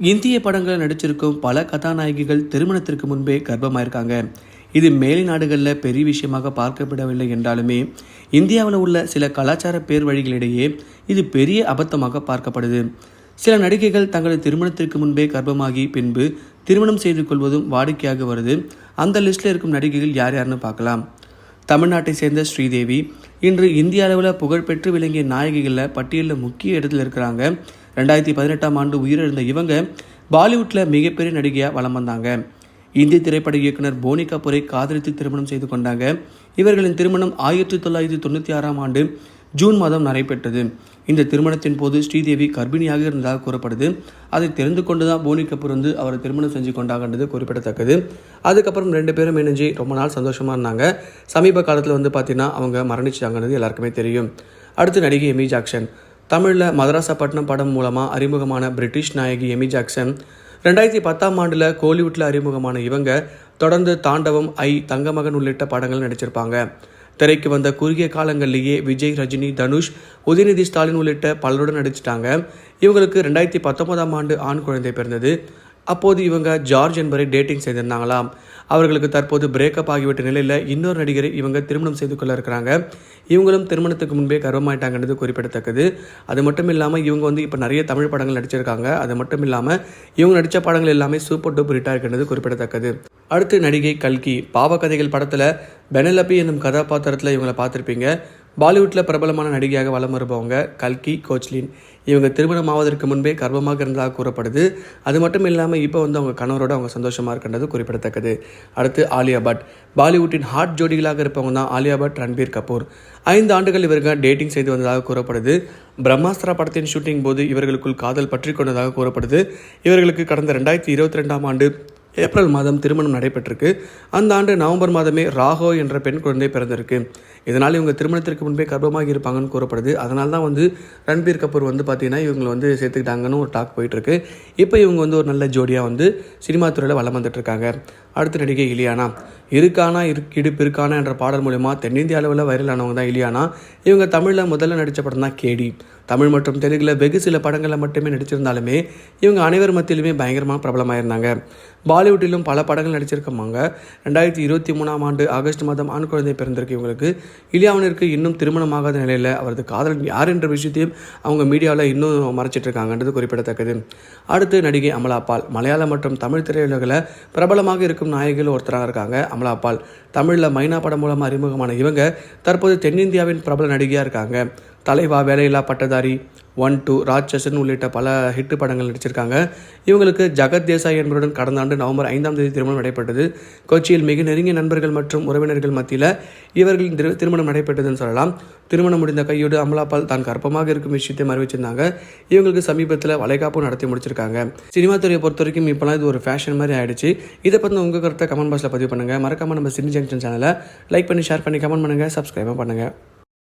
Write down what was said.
இந்திய படங்களில் நடிச்சிருக்கும் பல கதாநாயகிகள் திருமணத்திற்கு முன்பே கர்ப்பமாயிருக்காங்க. இது மேலை நாடுகளில் பெரிய விஷயமாக பார்க்கப்படவில்லை என்றாலுமே இந்தியாவில் உள்ள சில கலாச்சார பேர் வழிகளிடையே இது பெரிய அபத்தமாக பார்க்கப்படுது. சில நடிகைகள் தங்களது திருமணத்திற்கு முன்பே கர்ப்பமாகி பின்பு திருமணம் செய்து கொள்வதும் வாடிக்கையாக வருது. அந்த லிஸ்ட்டில் இருக்கும் நடிகைகள் யார் யாருன்னு பார்க்கலாம். தமிழ்நாட்டை சேர்ந்த ஸ்ரீதேவி இன்று இந்திய அளவில் புகழ்பெற்று விளங்கிய நாயகிகளில் பட்டியலில் முக்கிய இடத்தில் இருக்கிறாங்க. ரெண்டாயிரத்தி பதினெட்டாம் ஆண்டு உயிரிழந்த இவங்க பாலிவுட்டில் மிகப்பெரிய நடிகையாக வலம் வந்தாங்க. இந்திய திரைப்பட இயக்குனர் போனி கபூரை காதலித்து திருமணம் செய்து கொண்டாங்க. இவர்களின் திருமணம் ஆயிரத்தி தொள்ளாயிரத்தி தொண்ணூற்றி ஆறாம் ஆண்டு ஜூன் மாதம் நடைபெற்றது. இந்த திருமணத்தின் போது ஸ்ரீதேவி கர்ப்பிணியாக இருந்ததாக கூறப்படுது. அதை தெரிந்து கொண்டு தான் போனி கபூர் வந்து அவரை திருமணம் செஞ்சு கொண்டாங்கன்றது குறிப்பிடத்தக்கது. அதுக்கப்புறம் ரெண்டு பேரும் இணைஞ்சு ரொம்ப நாள் சந்தோஷமாக இருந்தாங்க. சமீப காலத்தில் வந்து பார்த்திங்கன்னா அவங்க மரணிச்சாங்கன்றது எல்லாருக்குமே தெரியும். அடுத்து நடிகை எமி ஜாக்சன். தமிழில் மதராசப்பட்டினம் படம் மூலமாக அறிமுகமான பிரிட்டிஷ் நாயகி எமி ஜாக்சன் ரெண்டாயிரத்தி பத்தாம் ஆண்டில் கோலிவுட்டில் அறிமுகமான இவங்க தொடர்ந்து தாண்டவம் ஐ தங்கமகன் உள்ளிட்ட படங்கள் நடிச்சிருப்பாங்க. திரைக்கு வந்த குறுகிய காலங்களிலேயே விஜய் ரஜினி தனுஷ் உதயநிதி ஸ்டாலின் உள்ளிட்ட பலருடன் நடிச்சிட்டாங்க. இவங்களுக்கு ரெண்டாயிரத்தி பத்தொன்பதாம் ஆண்டு ஆண் குழந்தை பிறந்தது. அப்போது இவங்க ஜார்ஜ் என்பவரை டேட்டிங் செய்திருந்தாங்களாம். அவர்களுக்கு தற்போது பிரேக்கப் ஆகிவிட்ட நிலையில் இன்னொரு நடிகரை இவங்க திருமணம் செய்து கொள்ள இருக்கிறாங்க. இவங்களும் திருமணத்துக்கு முன்பே கர்வமாயிட்டாங்கன்றது குறிப்பிடத்தக்கது. அது மட்டும் இல்லாமல் இவங்க வந்து இப்போ நிறைய தமிழ் படங்கள் நடிச்சிருக்காங்க. அது மட்டும் இல்லாமல் இவங்க நடித்த படங்கள் எல்லாமே சூப்பர் டூப் ஹிட்டாக இருக்கின்றது குறிப்பிடத்தக்கது. அடுத்து நடிகை கல்கி பாவக்கதைகள் படத்தில் பெனலப்பி என்னும் கதாபாத்திரத்தில் இவங்களை பார்த்துருப்பீங்க. பாலிவுட்டில் பிரபலமான நடிகையாக வலம் வருபவங்க கல்கி கோச்லின். இவங்க திருமணம் ஆவதற்கு முன்பே கர்ப்பமாக இருந்ததாக கூறப்படுது. அது மட்டும் இல்லாமல் இப்போ வந்து அவங்க கணவரோட அவங்க சந்தோஷமாக இருக்கின்றது குறிப்பிடத்தக்கது. அடுத்து ஆலியா பட். பாலிவுட்டின் ஹாட் ஜோடிகளாக இருப்பவங்க தான் ஆலியா பட் ரன்பீர் கபூர். ஐந்து ஆண்டுகள் இவர்கள் டேட்டிங் செய்து வந்ததாக கூறப்படுது. பிரம்மாஸ்திரா படத்தின் ஷூட்டிங் போது இவர்களுக்குள் காதல் பற்றி கொண்டதாக கூறப்படுது. இவர்களுக்கு கடந்த ரெண்டாயிரத்தி இருபத்தி ரெண்டாம் ஆண்டு ஏப்ரல் மாதம் திருமணம் நடைபெற்றிருக்கு. அந்த ஆண்டு நவம்பர் மாதமே ராகோ என்ற பெண் குழந்தை பிறந்திருக்கு. இதனால் இவங்க திருமணத்திற்கு முன்பே கர்ப்பமாக இருப்பாங்கன்னு கூறப்படுது. அதனால தான் வந்து ரன்பீர் கபூர் வந்து பார்த்தீங்கன்னா இவங்களை வந்து சேர்த்துக்கிட்டாங்கன்னு ஒரு டாக் போயிட்டுருக்கு. இப்போ இவங்க வந்து ஒரு நல்ல ஜோடியாக வந்து சினிமா துறையில் வளம் வந்துட்டுருக்காங்க. அடுத்த நடிகை இலியானா. இருக்கானா இருக் இடுப்பு இருக்கானா என்ற பாடல் மூலயமா தென்னிந்திய அளவில் வைரலானவங்க தான் இலியானா. இவங்க தமிழில் முதல்ல நடித்த படம் தான் கேடி. தமிழ் மற்றும் தெலுங்கில் வெகு சில படங்களில் மட்டுமே நடிச்சிருந்தாலுமே இவங்க அனைவர் மத்தியிலுமே பயங்கரமாக பிரபலமாயிருந்தாங்க. பாலிவுட்டிலும் பல படங்கள் நடிச்சிருக்கமாங்க. ரெண்டாயிரத்தி இருபத்தி மூணாம் ஆண்டு ஆகஸ்ட் மாதம் ஆண் குழந்தை பிறந்திருக்கு இவங்களுக்கு. இலியாவனிற்கு இன்னும் திருமணமாகாத நிலையில் அவரது காதலன் யார் என்ற விஷயத்தையும் அவங்க மீடியாவில் இன்னும் மறைச்சிட்டு இருக்காங்கன்றது குறிப்பிடத்தக்கது. அடுத்து நடிகை அமலாபால் மலையாளம் மற்றும் தமிழ் திரையுலகில் பிரபலமாக இருக்கும் நாயகிகள் ஒருத்தராக இருக்காங்க அமலாபால் தமிழில் மைனா படம் மூலமாக அறிமுகமான இவங்க தற்போது தென்னிந்தியாவின் பிரபல நடிகையாக இருக்காங்க. தலைவா வேலையில்லா பட்டதாரி ஒன் டூ ராட்சசன் உள்ளிட்ட பல ஹிட் படங்கள் நடிச்சிருக்காங்க. இவங்களுக்கு ஜகத் தேசாய் என்பவருடன் கடந்த ஆண்டு நவம்பர் ஐந்தாம் தேதி திருமணம் நடைபெற்றது. கொச்சியில் மிக நெருங்கிய நண்பர்கள் மற்றும் உறவினர்கள் மத்தியில் இவர்களின் திரு திருமணம் நடைபெற்றதுன்னு சொல்லலாம். திருமணம் முடிந்த கையோடு அமலாபால் தான் கர்ப்பமாக இருக்கும் விஷயத்தை அறிவிச்சிருந்தாங்க இவங்களுக்கு சமீபத்தில் வளைகாப்பு நடத்தி முடிச்சிருக்காங்க. சினிமா துறையை பொறுத்த வரைக்கும் இப்போலாம் இது ஒரு ஃபேஷன் மாதிரி ஆயிடுச்சு. இதை பற்றி உங்கள் கருத்தை கமெண்ட் பாக்ஸில் பதிவு பண்ணுங்கள் மறக்காமல் நம்ம சினி ஜங்ஷன் சேனலை லைக் பண்ணி ஷேர் பண்ணி கமெண்ட் பண்ணுங்கள் சப்ஸ்கிரைபும் பண்ணுங்கள்